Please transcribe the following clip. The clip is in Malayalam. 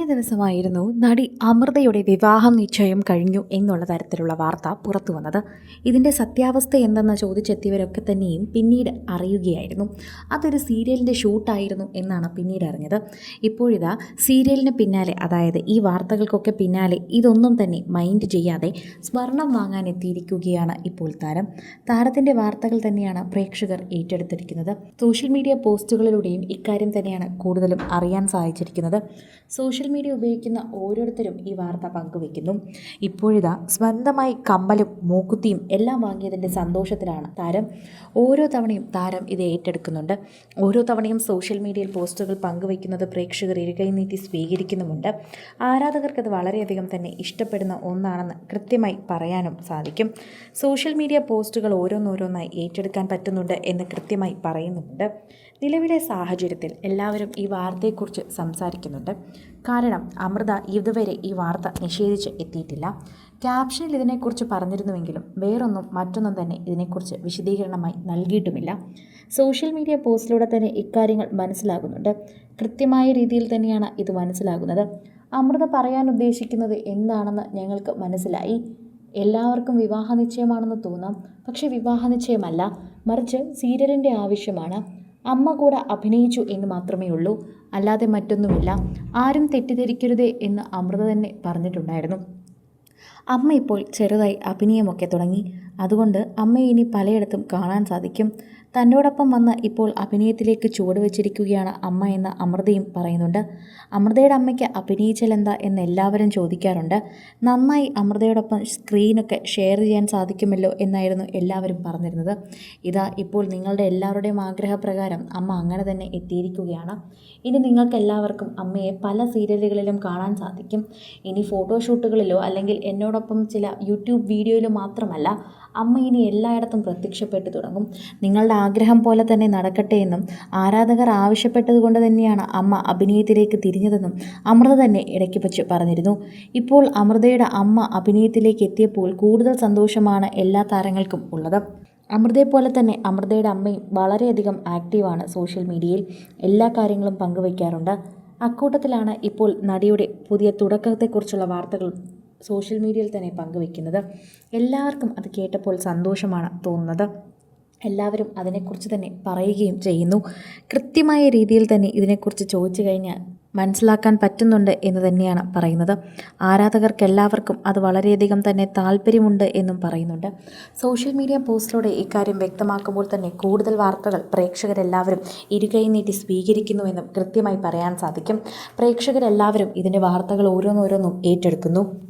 കഴിഞ്ഞ ദിവസമായിരുന്നു നടി അമൃതയുടെ വിവാഹം നിശ്ചയം കഴിഞ്ഞു എന്നുള്ള തരത്തിലുള്ള വാർത്ത പുറത്തു വന്നത്. ഇതിന്റെ സത്യാവസ്ഥ എന്തെന്ന് ചോദിച്ചെത്തിയവരൊക്കെ തന്നെയും പിന്നീട് അറിയുകയായിരുന്നു. അതൊരു സീരിയലിന്റെ ഷൂട്ടായിരുന്നു എന്നാണ് പിന്നീട് അറിഞ്ഞത്. ഇപ്പോഴിതാ സീരിയലിന് പിന്നാലെ അതായത് ഈ വാർത്തകൾക്കൊക്കെ പിന്നാലെ ഇതൊന്നും തന്നെ മൈൻഡ് ചെയ്യാതെ സ്വർണം വാങ്ങാൻ എത്തിയിരിക്കുകയാണ് ഇപ്പോൾ താരം. താരത്തിന്റെ വാർത്തകൾ തന്നെയാണ് പ്രേക്ഷകർ ഏറ്റെടുത്തിരിക്കുന്നത്. സോഷ്യൽ മീഡിയ പോസ്റ്റുകളിലൂടെയും ഇക്കാര്യം തന്നെയാണ് കൂടുതലും അറിയാൻ സാധിച്ചിരിക്കുന്നത്. സോഷ്യൽ മീഡിയ ഉപയോഗിക്കുന്ന ഓരോരുത്തരും ഈ വാർത്ത പങ്കുവെക്കുന്നു ഇപ്പോഴിതാ സ്വന്തമായി കമ്മലും മൂക്കുത്തിയും എല്ലാം വാങ്ങിയതിന്റെ സന്തോഷത്തിലാണ് താരം. ഓരോ തവണയും താരം ഇത് ഏറ്റെടുക്കുന്നുണ്ട്. ഓരോ തവണയും സോഷ്യൽ മീഡിയയിൽ പോസ്റ്റുകൾ പങ്കുവയ്ക്കുന്നത് പ്രേക്ഷകർ ഇരുകൈ നീട്ടി സ്വീകരിക്കുന്നുമുണ്ട്. ആരാധകർക്കത് വളരെയധികം തന്നെ ഇഷ്ടപ്പെടുന്ന ഒന്നാണെന്ന് കൃത്യമായി പറയാനും സാധിക്കും. സോഷ്യൽ മീഡിയ പോസ്റ്റുകൾ ഓരോന്നോരോന്നായി ഏറ്റെടുക്കാൻ പറ്റുന്നുണ്ട് എന്ന് കൃത്യമായി പറയുന്നുമുണ്ട്. നിലവിലെ സാഹചര്യത്തിൽ എല്ലാവരും ഈ വാർത്തയെക്കുറിച്ച് സംസാരിക്കുന്നുണ്ട്. കാരണം അമൃത ഇതുവരെ ഈ വാർത്ത നിഷേധിച്ച് എത്തിയിട്ടില്ല. ക്യാപ്ഷനിൽ ഇതിനെക്കുറിച്ച് പറഞ്ഞിരുന്നുവെങ്കിലും വേറൊന്നും മറ്റൊന്നും തന്നെ ഇതിനെക്കുറിച്ച് വിശദീകരണമായി നൽകിയിട്ടുമില്ല. സോഷ്യൽ മീഡിയ പോസ്റ്റിലൂടെ തന്നെ ഇക്കാര്യങ്ങൾ മനസ്സിലാകുന്നുണ്ട്. കൃത്യമായ രീതിയിൽ തന്നെയാണ് ഇത് മനസ്സിലാകുന്നത്. അമൃത പറയാൻ ഉദ്ദേശിക്കുന്നത് എന്താണെന്ന് ഞങ്ങൾക്ക് മനസ്സിലായി. എല്ലാവർക്കും വിവാഹ നിശ്ചയമാണെന്ന് തോന്നാം. പക്ഷെ വിവാഹ നിശ്ചയമല്ല മറിച്ച് സീരിയലിന്റെ ആവശ്യമാണ്. അമ്മ കൂടെ അഭിനയിച്ചു എന്ന് മാത്രമേ ഉള്ളൂ. അല്ലാതെ മറ്റൊന്നുമില്ല. ആരും തെറ്റിദ്ധരിക്കരുതേ എന്ന് അമൃത തന്നെ പറഞ്ഞിട്ടുണ്ടായിരുന്നു. അമ്മ ഇപ്പോൾ ചെറുതായി അഭിനയമൊക്കെ തുടങ്ങി. അതുകൊണ്ട് അമ്മയെ ഇനി പലയിടത്തും കാണാൻ സാധിക്കും. തന്നോടൊപ്പം വന്ന് ഇപ്പോൾ അഭിനയത്തിലേക്ക് ചുവട് വെച്ചിരിക്കുകയാണ് അമ്മ എന്ന് അമൃതയും പറയുന്നുണ്ട്. അമൃതയുടെ അമ്മയ്ക്ക് അഭിനയിച്ചാലെന്താ എന്ന് എല്ലാവരും ചോദിക്കാറുണ്ട്. നന്നായി അമൃതയോടൊപ്പം സ്ക്രീനൊക്കെ ഷെയർ ചെയ്യാൻ സാധിക്കുമല്ലോ എന്നായിരുന്നു എല്ലാവരും പറഞ്ഞിരുന്നത്. ഇതാ ഇപ്പോൾ നിങ്ങളുടെ എല്ലാവരുടെയും ആഗ്രഹപ്രകാരം അമ്മ അങ്ങനെ തന്നെ എത്തിയിരിക്കുകയാണ്. ഇനി നിങ്ങൾക്ക് എല്ലാവർക്കും അമ്മയെ പല സീരിയലുകളിലും കാണാൻ സാധിക്കും. ഇനി ഫോട്ടോഷൂട്ടുകളിലോ അല്ലെങ്കിൽ എന്നോടൊപ്പം ചില യൂട്യൂബ് വീഡിയോയിൽ മാത്രമല്ല അമ്മ ഇനി എല്ലായിടത്തും പ്രത്യക്ഷപ്പെട്ടു തുടങ്ങും. നിങ്ങളുടെ ആഗ്രഹം പോലെ തന്നെ നടക്കട്ടെ എന്നും ആരാധകർ ആവശ്യപ്പെട്ടതുകൊണ്ട് തന്നെയാണ് അമ്മ അഭിനയത്തിലേക്ക് തിരിഞ്ഞതെന്നും അമൃത തന്നെ ഇടയ്ക്ക് വെച്ച് പറഞ്ഞിരുന്നു. ഇപ്പോൾ അമൃതയുടെ അമ്മ അഭിനയത്തിലേക്ക് എത്തിയപ്പോൾ കൂടുതൽ സന്തോഷമാണ് എല്ലാ താരങ്ങൾക്കും ഉള്ളത്. അമൃതയെ പോലെ തന്നെ അമൃതയുടെ അമ്മയും വളരെയധികം ആക്റ്റീവാണ് സോഷ്യൽ മീഡിയയിൽ എല്ലാ കാര്യങ്ങളും പങ്കുവയ്ക്കാറുണ്ട്. അക്കൂട്ടത്തിലാണ് ഇപ്പോൾ നടിയുടെ പുതിയ തുടക്കത്തെക്കുറിച്ചുള്ള വാർത്തകൾ സോഷ്യൽ മീഡിയയിൽ തന്നെ പങ്കുവെക്കുന്നത് എല്ലാവർക്കും അത് കേട്ടപ്പോൾ സന്തോഷമാണ് തോന്നുന്നത്. എല്ലാവരും അതിനെക്കുറിച്ച് തന്നെ പറയുകയും ചെയ്യുന്നു. കൃത്യമായ രീതിയിൽ തന്നെ ഇതിനെക്കുറിച്ച് ചോദിച്ചു കഴിഞ്ഞാൽ മനസ്സിലാക്കാൻ പറ്റുന്നുണ്ട് എന്ന് തന്നെയാണ് പറയുന്നത്. ആരാധകർക്ക് എല്ലാവർക്കും അത് വളരെയധികം തന്നെ താല്പര്യമുണ്ട് എന്നും പറയുന്നുണ്ട്. സോഷ്യൽ മീഡിയ പോസ്റ്റിലൂടെ ഇക്കാര്യം വ്യക്തമാക്കുമ്പോൾ തന്നെ കൂടുതൽ വാർത്തകൾ പ്രേക്ഷകരെല്ലാവരും ഇരുകൈ നീട്ടി സ്വീകരിക്കുന്നുവെന്നും കൃത്യമായി പറയാൻ സാധിക്കും. പ്രേക്ഷകരെല്ലാവരും ഇതിന്റെ വാർത്തകൾ ഓരോന്നോരോന്നും ഏറ്റെടുക്കുന്നു.